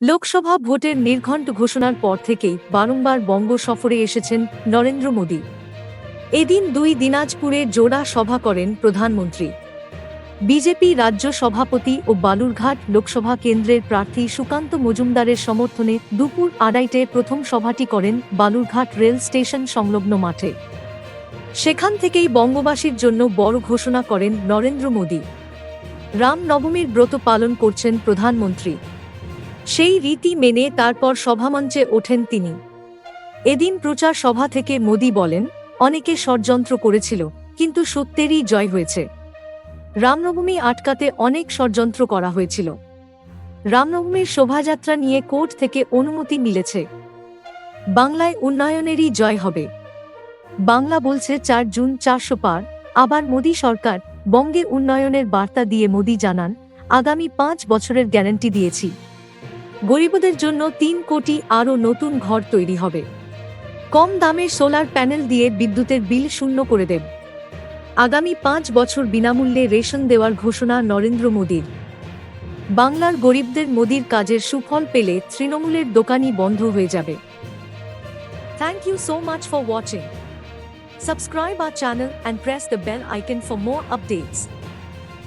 লোকসভা ভোটের নির্ঘণ্ট ঘোষণার পর থেকেই বারংবার বঙ্গ সফরে এসেছেন নরেন্দ্র মোদী। এদিন দুই দিনাজপুরে জোড়া সভা করেন প্রধানমন্ত্রী। বিজেপি রাজ্য সভাপতি ও বালুরঘাট লোকসভা কেন্দ্রের প্রার্থী সুকান্ত মজুমদারের সমর্থনে দুপুর আড়াইটে প্রথম সভাটি করেন বালুরঘাট রেল স্টেশন সংলগ্ন মাঠে। সেখান থেকেই বঙ্গবাসীর জন্য বড় ঘোষণা করেন নরেন্দ্র মোদী। রামনবমীর ব্রত পালন করছেন প্রধানমন্ত্রী। সেই রীতি মেনে তারপর সভামঞ্চে ওঠেন তিনি। এদিন প্রচার সভা থেকে মোদি বলেন, অনেকে ষড়যন্ত্র করেছিল, কিন্তু সত্যেরই জয় হয়েছে। রামনবমী আটকাতে অনেক ষড়যন্ত্র করা হয়েছিল। রামনবমীর শোভাযাত্রা নিয়ে কোর্ট থেকে অনুমতি মিলেছে। বাংলায় উন্নয়নেরই জয় হবে। বাংলা বলছে, চার জুন চারশো পার, আবার মোদী সরকার বঙ্গে উন্নয়নের বার্তা দিয়ে মোদী জানান, আগামী পাঁচ বছরের গ্যারান্টি দিয়েছি। গরিবদের জন্য তিন কোটি আরও নতুন ঘর তৈরি হবে। কম দামে সোলার প্যানেল দিয়ে বিদ্যুতের বিল শূন্য করে দেব। আগামী পাঁচ বছর বিনামূল্যে রেশন দেওয়ার ঘোষণা নরেন্দ্র মোদীর। বাংলার গরিবদের মোদীর কাজের সুফল পেলে তৃণমূলের দোকানই বন্ধ হয়ে যাবে। Thank you so much for watching subscribe our channel and press the bell icon for more updates.